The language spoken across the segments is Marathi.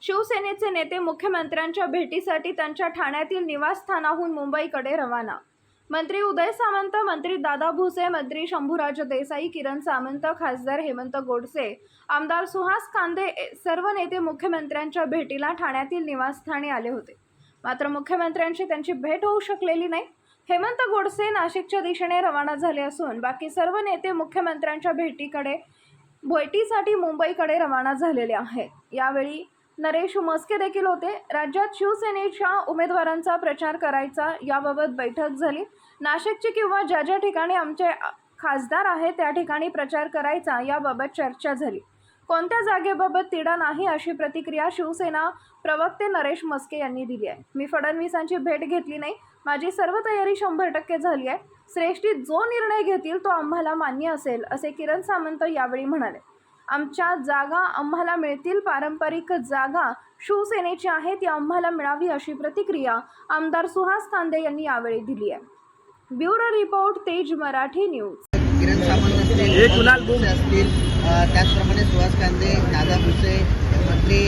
शिवसेनेचे नेते मुख्यमंत्र्यांच्या भेटीसाठी त्यांच्या ठाण्यातील निवासस्थानाहून मुंबईकडे रवाना. मंत्री उदय सामंत मंत्री दादा भुसे मंत्री शंभूराज देसाई किरण सामंत खासदार हेमंत गोडसे आमदार सुहास कांदे ए- सर्व नेते मुख्यमंत्र्यांच्या भेटीला ठाण्यातील निवासस्थानी आले होते. मात्र मुख्यमंत्र्यांची त्यांची भेट होऊ शकलेली नाही. हेमंत गोडसे नाशिकच्या दिशेने रवाना झाले असून बाकी सर्व नेते मुख्यमंत्र्यांच्या भेटीकडे भेटीसाठी मुंबईकडे रवाना झालेले आहेत. यावेळी नरेश मस्के देखील होते. राज्यात शिवसेनेच्या उमेदवारांचा प्रचार करायचा याबाबत बैठक झाली. नाशिकची किंवा ज्या ज्या ठिकाणी आमचे खासदार आहेत त्या ठिकाणी प्रचार करायचा याबाबत चर्चा झाली. कोणत्या जागेबाबत तिढा नाही अशी प्रतिक्रिया शिवसेना प्रवक्ते नरेश मस्के यांनी दिली आहे. मी फडणवीसांची भेट घेतली नाही. माझी सर्व तयारी शंभर टक्के झाली आहे. श्रेष्ठी जो निर्णय घेतील तो आम्हाला मान्य असेल असे किरण सामंत यावेळी म्हणाले. आमच्या जागा आम्हाला मिळतील. पारंपरिक जागा शिवसेनेची आहे ती आम्हाला मिळावी अशी प्रतिक्रिया आमदार सुहास कांदे यांनी यावेळी दिली आहे. ब्युरो रिपोर्ट तेज मराठी न्यूज. किरण सामंत असतील. हे त्याचप्रमाणे सुहास कांदे दादा भुसे मंत्री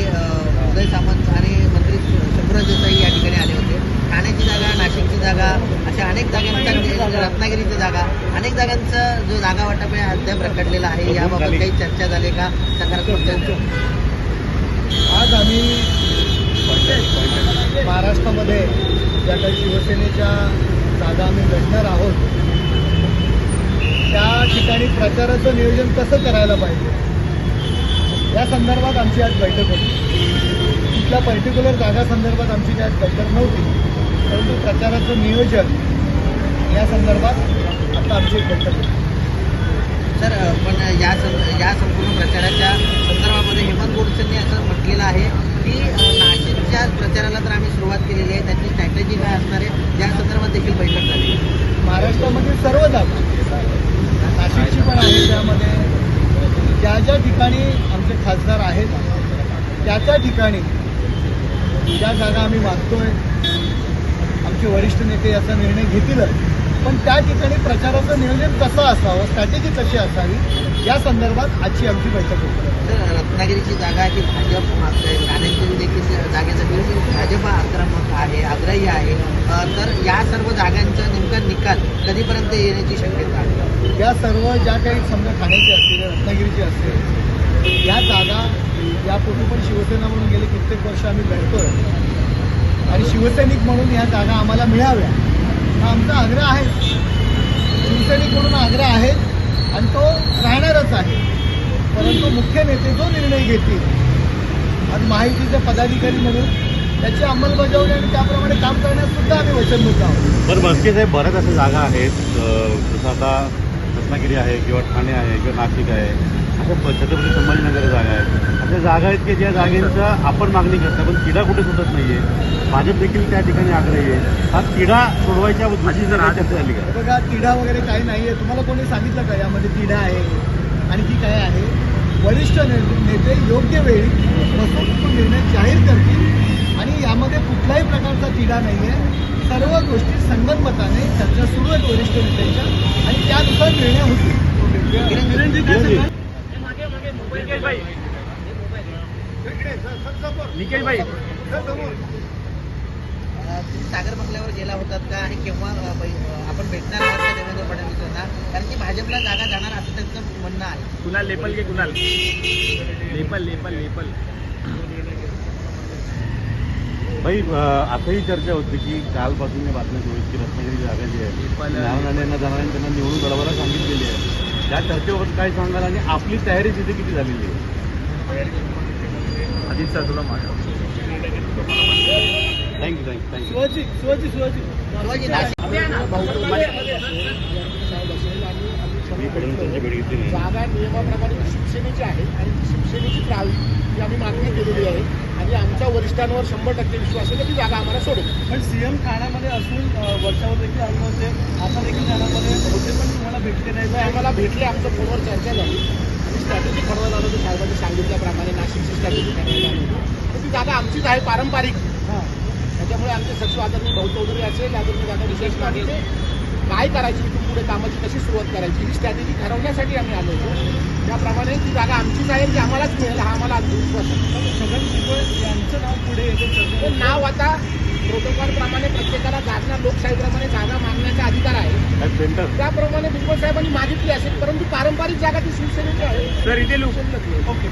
उदय सामंत आणि मंत्री शंभूराज देसाई या ठिकाणी आले होते. ठाण्याची जागा नाशिकची जागा अशा अनेक जागांचा रत्नागिरीची जागा अनेक जागांचा जो जागा वाटप आहे अद्याप रखडलेला आहे याबाबत काही चर्चा झाली का? सकारात्मक चर्चा. आज आम्ही महाराष्ट्रामध्ये ज्या काही शिवसेनेच्या जागा आम्ही लढणार आहोत त्या ठिकाणी प्रचाराचं नियोजन कसं करायला पाहिजे? या संदर्भात आमची आज बैठक होती. कुठल्या पर्टिक्युलर जागा संदर्भात आमची काही आज बैठक नव्हती. परंतु प्रचाराचं नियोजन या संदर्भात आता आमची बैठक होती सर पण या सं- या संपूर्ण प्रचाराच्या संदर्भामध्ये हेमंत गोडसेंनी असं म्हटलेलं आहे की नाशिकच्या प्रचाराला तर आम्ही सुरुवात केलेली आहे. त्याची स्ट्रॅटेजी काय असणार आहे? या संदर्भात देखील बैठक झाली महाराष्ट्रामध्ये सर्व जागा नाशिकची पण आहे त्यामध्ये. ज्या ज्या ठिकाणी आमचे खासदार आहेत त्या त्या ठिकाणी ज्या जागा आम्ही मागतोय आमचे वरिष्ठ नेते याचा निर्णय घेतीलच. पण त्या ठिकाणी प्रचाराचं नियोजन कसं असावं स्ट्रॅटेजी कशी असावी या संदर्भात आजची आमची बैठक होती रत्नागिरीची जागा ही भाजप मागते ठाण्याची देखील जागेसाठी भाजप आक्रमक आहे आग्रही आहे. तर या सर्व जागांचा नेमका निकाल कधीपर्यंत येण्याची शक्यता आहे? या सर्व ज्या काही समजा ठाण्याची असतील रत्नागिरीची असतील या जागा यापूर्वी पण शिवसेना म्हणून गेले कित्येक वर्ष आम्ही लढतोय. आणि शिवसैनिक म्हणून या जागा आम्हाला मिळाव्या. हा आमचा आग्रह आहे. शिवसैनिक म्हणून आग्रह आहे आणि तो राहणारच आहे. परंतु मुख्य नेते जो निर्णय घेतील आणि माहितीचे पदाधिकारी म्हणून त्याची अंमलबजावणी आणि त्याप्रमाणे काम करण्यास सुद्धा आम्ही वचनबद्ध आहोत. बरं मस्के साहेब बऱ्याच अशा जागा आहेत. जसं आता रत्नागिरी आहे किंवा ठाणे आहे किंवा नाशिक आहे अशा छत्रपती संभाजीनगर जागा आहेत अशा जागा आहेत की ज्या जागेचं आपण मागणी करता पण तिढा कुठे सुटत नाहीये. भाजप देखील त्या ठिकाणी आग्रही आहे. हा तिढा सोडवायच्या चर्चा झाली का? बघा तिढा वगैरे काही नाही आहे तुम्हाला कोणी सांगितलं का यामध्ये तिढा आहे? आणखी काय आहे? वरिष्ठ नेते योग्य वेळी बसून निर्णय जाहीर करतील. कुठल्याही प्रकारचा तिढा नाही आहे सर्व गोष्टी संगनमताने चर्चा सुरू आहेत वरिष्ठ नेत्यांच्या. आणि त्यानुसार निर्णय होतील. सागर बंगल्यावर गेला होतात का? आणि केव्हा आपण भेटणार आहात का देवेंद्र फडणवीस यांना? कारण की भाजपला जागा जाणार असं त्यांचं म्हणणं आहे. कुणाल लेपल के कुणाल. लेपल लेपल लेपल. भाई आताही चर्चा होती की कालपासून या बातम्या सुरू आहेत की रत्नागिरी जागा जी आहे यांना जाणाऱ्यांनी त्यांना निवडून बरोबर सांगितलेली आहे. त्या चर्चेवर काय सांगाल आणि आपली तयारी तिथे किती झालेली आहे? अजित सर तुला thank you thank you thank you Shivaji Shivaji Shivaji. मी फडणवीसांची भेट घेतली नाही जागा नियमाप्रमाणे शिवसेनेची आहे आणि ती शिवसेनेचीच राहावी ही आम्ही मागणी केलेली आहे. आणि आमच्या वरिष्ठांवर शंभर टक्के विश्वास आहे की ती जागा आम्हाला सोडेल पण सीएम ठाण्यामध्ये असून वर्षावर देखील आले होते. आता देखील ठाण्यामध्ये होते पण तुम्हाला भेटले नाही. आम्हाला भेटले आमच्या फोनवर चर्चा झाली. आणि स्ट्रॅटेजी ठरवत आलो होतो साहेबांनी सांगितल्याप्रमाणे नाशिकची स्ट्रॅटेजी ठरवली आली होती. तर ती जागा आमचीच आहे पारंपरिक. हां. त्याच्यामुळे आमचे सचिव आदरणीय भाऊ चौधरी असेल आदरणीय दादा विशेष नागरिक काय करायची इथून पुढे कामाची कशी सुरुवात करायची ही स्ट्रॅटेजी ठरवण्यासाठी आम्ही आलो होतो. त्याप्रमाणे ती जागा आमचीच आहे ती आम्हालाच मिळेल हा आम्हाला आज विश्वास आहे. छगन भुजबळ यांचं पुढे येते नाव आता प्रोटोकॉल प्रमाणे प्रत्येकाला जागा लोकशाहीप्रमाणे जागा मागण्याचा अधिकार आहे. त्याप्रमाणे भुजबळ साहेबांनी मागितली असेल परंतु पारंपरिक जागा ती शिवसेनेची आहे. सर इथे लोक ओके.